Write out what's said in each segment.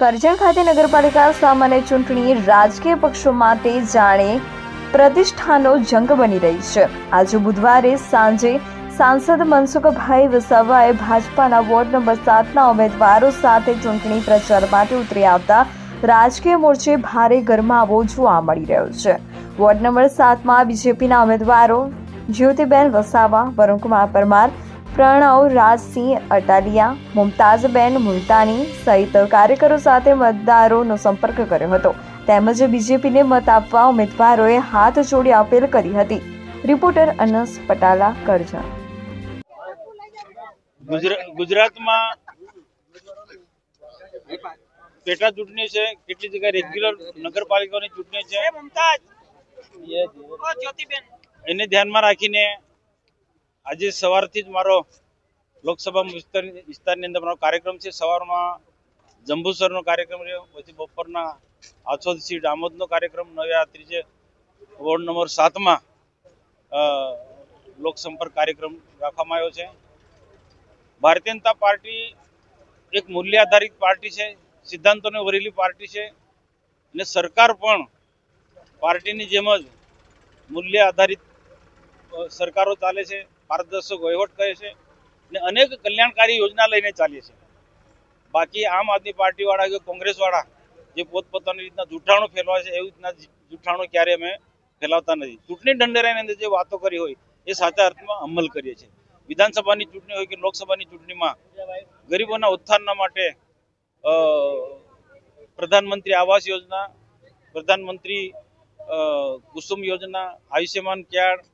કરજણ ખાતે નગરપાલિકા સામાન્ય ચૂંટણી રાજકીય પક્ષો માટે જાણે પ્રતિષ્ઠાનો જંગ બની રહી છે. આજે બુધવારે સાંજે સાંસદ મનસુખભાઈ વસાવાએ ભાજપાના વોર્ડ નંબર સાતના ઉમેદવારો સાથે ચૂંટણી પ્રચાર માટે ઉતરી આવતા રાજકીય મોરચે ભારે ગરમાવો જોવા મળી રહ્યો છે. વોર્ડ નંબર સાતમાં બીજેપીના ઉમેદવારો જ્યોતિબેન વસાવા વરુણકુમાર પરમાર પ્રણવ રાજસિંહ અટાલિયા મુમતાઝબેન મુલતાની સહિત કાર્યકરો સાથે મતદારોનો સંપર્ક કર્યો હતો. તેમજ બીજેપીને મત આપવા ઉમેદવારોએ હાથ જોડી અપીલ કરી હતી. રિપોર્ટર અનસ પટાલા કરજણ. ગુજરા- ગુજરાતમાં પેટા ચૂંટણી છે કેટલી જગ્યાએ રેગ્યુલર નગરપાલિકાની ચૂંટણી છે? એને ધ્યાનમાં રાખીને આજે સવારથી જ મારો લોકસભા વિસ્તાર વિસ્તારની અંદર મારો કાર્યક્રમ છે. સવારમાં જંબુસરનો કાર્યક્રમ રહ્યો. પછી બપોરના આછોદથી દામોદનો કાર્યક્રમ, નવ્યા ત્રીજે વોર્ડ નંબર સાતમાં લોકસંપર્ક કાર્યક્રમ રાખવામાં આવ્યો છે. ભારતીય જનતા પાર્ટી એક મૂલ્ય આધારિત પાર્ટી છે. સિદ્ધાંતોને વરેલી પાર્ટી છે. અને સરકાર પણ પાર્ટીની જેમ જ મૂલ્ય આધારિત સરકારો ચાલે છે. પારદર્શક વહીવટ કરે છે અને અનેક કલ્યાણકારી યોજના લઈને ચાલે છે. બાકી આમ આદમી પાર્ટીવાળા કે કોંગ્રેસવાળા જે પોતપોતાની રીતના જૂઠાણું ફેલાવે છે, એવી રીતના જૂઠાણું ક્યારે અમે ફેલાવતા નથી. ચૂંટણી ઢંઢેરાની અંદર જે વાતો કરી હોય, એ સાચા અર્થમાં અમલ કરીએ છીએ. વિધાનસભાની ચૂંટણી હોય કે લોકસભાની ચૂંટણીમાં ગરીબોના ઉત્થાનના માટે પ્રધાનમંત્રી આવાસ યોજના, પ્રધાનમંત્રી કુસુમ યોજના, આયુષ્યમાન કાર્ડ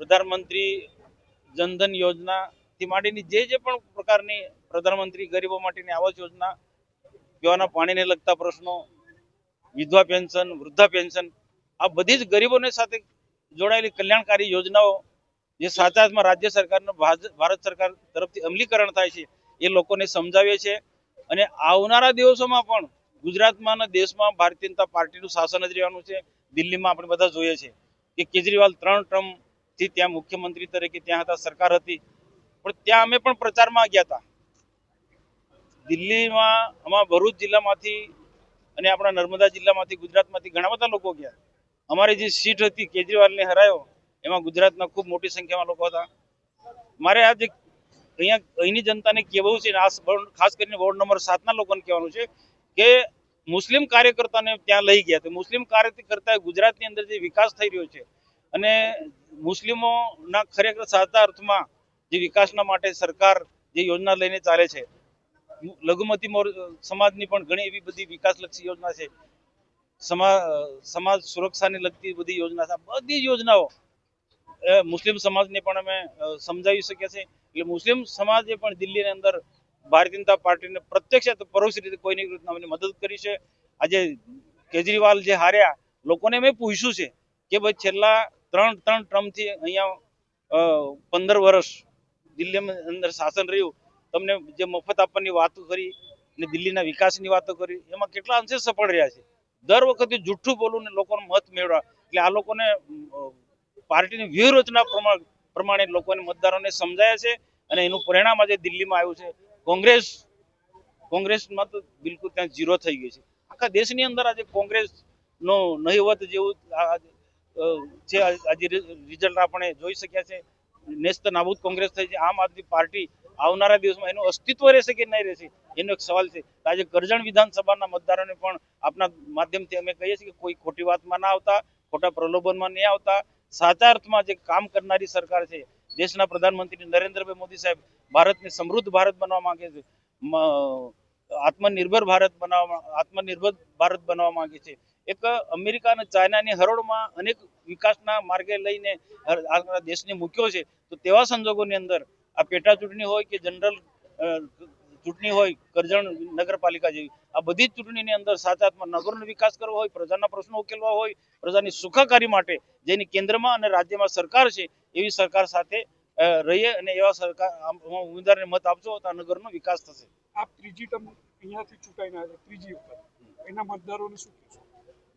પ્રધાનમંત્રી જનધન યોજના થી માંડીની જે જે પણ પ્રકારની પ્રધાનમંત્રી ગરીબો માટેની આવાસ યોજના, પીવાના પાણીને લગતા પ્રશ્નો, વિધવા પેન્શન, વૃદ્ધા પેન્શન, આ બધી જ ગરીબોને સાથે જોડાયેલી કલ્યાણકારી યોજનાઓ જે સાચા અર્થમાં રાજ્ય સરકારનો ભારત સરકાર તરફથી અમલીકરણ થાય છે, એ લોકોને સમજાવીએ છીએ. અને આવનારા દિવસોમાં પણ ગુજરાતમાં અને દેશમાં ભારતીય જનતા પાર્ટીનું શાસન જ રહેવાનું છે. દિલ્હીમાં આપણે બધા જોઈએ છે કે કેજરીવાલ ત્રણ ટર્મથી ત્યાં મુખ્યમંત્રી તરીકે ત્યાં હતા, સરકાર હતી. પણ ત્યાં અમે પણ પ્રચારમાં ગયા હતા. દિલ્હીમાં અમારા ભરૂચ જિલ્લામાંથી અને આપણા નર્મદા જિલ્લામાંથી, ગુજરાતમાંથી ઘણા બધા લોકો ગયા. અમારી જે સીટ હતી, કેજરીવાલને હરાયો, એમાં ગુજરાતના ખૂબ મોટી સંખ્યામાં લોકો હતા. મારે આજે અહીંયા અહીંની જનતાને કહેવું છે આ ખાસ કરીને વોર્ડ નંબર સાતના લોકોને કહેવાનું છે કે મુસ્લિમ કાર્યકર્તાને ત્યાં લઈ ગયા. તો મુસ્લિમ કાર્યકર્તા ગુજરાતની અંદર જે વિકાસ થઈ રહ્યો છે અને મુસ્લિમોના ખરેખર સાચા અર્થમાં જે વિકાસના માટે સરકાર જે યોજના લઈને ચાલે છે લઘુમતી સમાજની પણ ઘણી એવી બધી વિકાસલક્ષી યોજના છે. સમાજ સુરક્ષાને લગતી બધી યોજના છે. બધી યોજનાઓ મુસ્લિમ સમાજને પણ અમે સમજાવી શક્યા છે એટલે મુસ્લિમ સમાજે પણ દિલ્હીની અંદર ભારતીય જનતા પાર્ટીને પ્રત્યક્ષ પરોક્ષ રીતે કોઈની રીતના અમને મદદ કરી છે. આજે કેજરીવાલ જે હાર્યા, લોકોને મેં પૂછ્યું છે કે ભાઈ છેલ્લા ત્રણ ત્રણ ટર્મથી અહીંયા પંદર વર્ષ દિલ્હીમાં અંદર શાસન રહ્યું. તમને જે મફત આપવાની વાતો કરી અને દિલ્હીના વિકાસની વાતો કરી, એમાં કેટલા અંશે સફળ રહ્યા છે? દર વખતે જુઠ્ઠું બોલું ને લોકોનો મત મેળવા એટલે આ લોકોને પાર્ટીની વ્યૂહરચના પ્રમાણે લોકોને મતદારોને સમજાયા છે અને એનું પરિણામ આજે દિલ્હીમાં આવ્યું છે. કોંગ્રેસ, કોંગ્રેસમાં તો બિલકુલ ત્યાં ઝીરો થઈ ગઈ છે. આખા દેશની અંદર આજે કોંગ્રેસનો નહિવત જેવું છે આજે રિઝલ્ટ આપણે જોઈ શક્યા છે. નેસ્ત નાબૂદ કોંગ્રેસ થઈ છે. આમ આદમી પાર્ટી આવનારા દિવસમાં એનું અસ્તિત્વ રહેશે કે નહીં રહેશે? એનો એક સવાલ છે. આજે કરજણ વિધાનસભાના મતદારોને પણ આપના માધ્યમથી અમે કહીએ છીએ કે કોઈ ખોટી વાતમાં ના આવતા, ખોટા પ્રલોભનમાં નહીં આવતા. સાચા અર્થમાં જે કામ કરનારી સરકાર છે, દેશના પ્રધાનમંત્રી નરેન્દ્રભાઈ મોદી સાહેબ ભારતને સમૃદ્ધ ભારત બનવા માંગે છે. આત્મનિર્ભર ભારત બનાવવા, આત્મનિર્ભર ભારત બનાવવા માંગે છે. એક અમેરિકા અને ચાઇનાની હરોળમાં અનેક વિકાસના માર્ગે લઈને આપણા દેશને મૂક્યો છે. તો તેવા સંજોગોની અંદર આ પેટા ચૂંટણી હોય કે જનરલ ચૂંટણી હોય, કરજણ નગરપાલિકા જેવી, આ બધી જ ચૂંટણીની અંદર અર્થમાં નગરનો વિકાસ કરવો હોય, પ્રજાના પ્રશ્નો ઉકેલવા હોય, પ્રજાની સુખાકારી માટે જેની કેન્દ્રમાં અને રાજ્યમાં સરકાર છે, એવી સરકાર સાથે રહીએ અને એવા સરકાર ઉમેદવારને મત આપશો તો આ નગરનો વિકાસ થશે. આપ ત્રીજી ટર્મ અહીંયાથી ચૂંટાઈને આવ્યા, ત્રીજી વખત. એના મતદારોને શું કહેશો?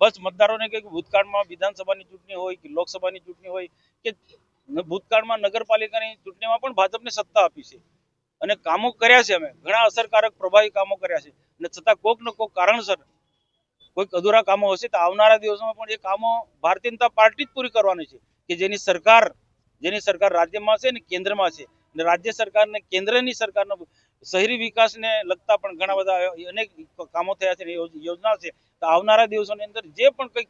બસ મતદારોને કે ભૂતકાળમાં વિધાનસભાની ચૂંટણી હોય કે લોકસભાની ચૂંટણી હોય કે ભૂતકાળમાં નગરપાલિકાની ચૂંટણીમાં પણ ભાજપને સત્તા આપી છે. અને કામો કર્યા છે અમે. ઘણા અસરકારક પ્રભાવી કામો કર્યા છે. અને છતાં કોક ને કોક કારણસર કોઈક અધૂરા કામો હશે તો આવનારા દિવસોમાં પણ એ કામો ભારતીય જનતા પાર્ટી જ પૂરી કરવાની છે કે જેની સરકાર જેની સરકાર રાજ્યમાં છે ને કેન્દ્રમાં છે. અને રાજ્ય સરકાર ને કેન્દ્રની સરકારનો શહેરી વિકાસને લગતા પણ ઘણા બધા અનેક કામો થયા છે યોજના છે. તો આવનારા દિવસોની અંદર જે પણ કંઈક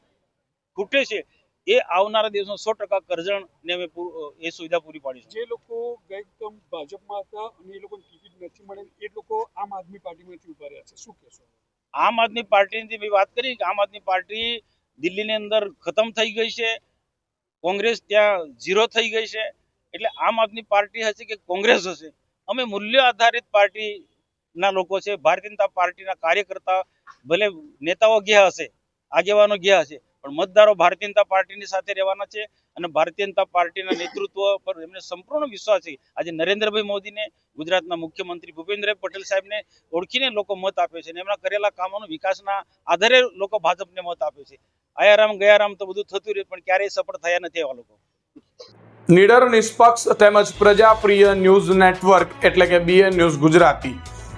ખૂટે છે એ આવનારા દિવસમાં સો ટકા કરજણ ને અમે એ સુવિધા પૂરી પાડીશું. જે લોકો ગઈકમ ભાજપમાં હતા અને એ લોકોને ટિકિટ નથી મળે એ લોકો આમ આદમી પાર્ટીમાંથી ઊભા રહ્યા છે. શું કહેશો? આમ આદમી પાર્ટીની મેં વાત કરી કે આમ આદમી પાર્ટી દિલ્હીની અંદર ખતમ થઈ ગઈ છે કોંગ્રેસ ત્યાં ઝીરો થઈ ગઈ છે એટલે આમ આદમી પાર્ટી હશે કે કોંગ્રેસ હશે? અમે મૂલ્ય આધારિત પાર્ટીના લોકો છે ભારતીય જનતા પાર્ટીના કાર્યકર્તા ભલે નેતાઓ ગયા હશે, આગેવાનો ગયા હશે, પણ મતદારો ભારતીય જનતા પાર્ટીની સાથે રહેવાના છે અને ભારતીય જનતા પાર્ટીના નેતૃત્વ પર એમને સંપૂર્ણ વિશ્વાસ છે. આજે નરેન્દ્રભાઈ મોદીને, ગુજરાતના મુખ્યમંત્રી ભૂપેન્દ્રભાઈ પટેલ સાહેબને ઓળખીને લોકો મત આપે છે અને એમના કરેલા કામોનો વિકાસના આધારે લોકો ભાજપને મત આપે છે. આયારામ, ગયારામ તો બધું થતું રહ્યું, પણ ક્યારેય સફળ થયા નથી એવા લોકો. નીડર, નિષ્પક્ષ તેમજ પ્રજાપ્રિય ન્યૂઝ નેટવર્ક એટલે કે BN news Gujarati.